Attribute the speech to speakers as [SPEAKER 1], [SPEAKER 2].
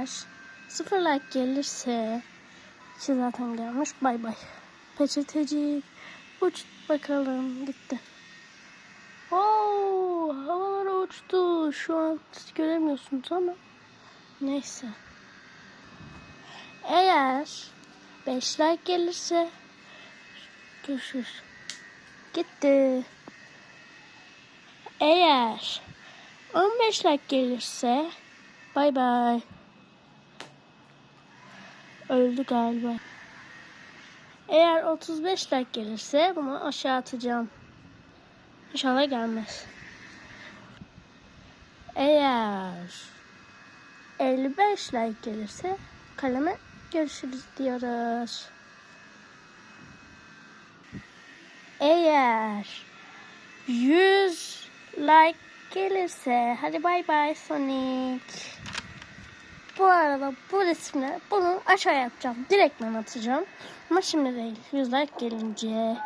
[SPEAKER 1] Eğer sıfır like gelirse ki zaten gelmiş bay bay. Peçeteci uç bakalım gitti. Oo, havalara uçtu. Şu an göremiyorsunuz ama neyse. Eğer 5 like gelirse görüşürüz. Gitti. Eğer 15 like gelirse bay bay. Öldü galiba. Eğer 35 like gelirse bunu aşağı atacağım. İnşallah gelmez. Eğer 55 like gelirse kaleme görüşürüz diyoruz. Eğer 100 like gelirse hadi bay bay Sonic. Bu arada bu resimle bunu aşağıya yapacağım. Direkt ben atacağım. Ama şimdi değil. 100 like gelince.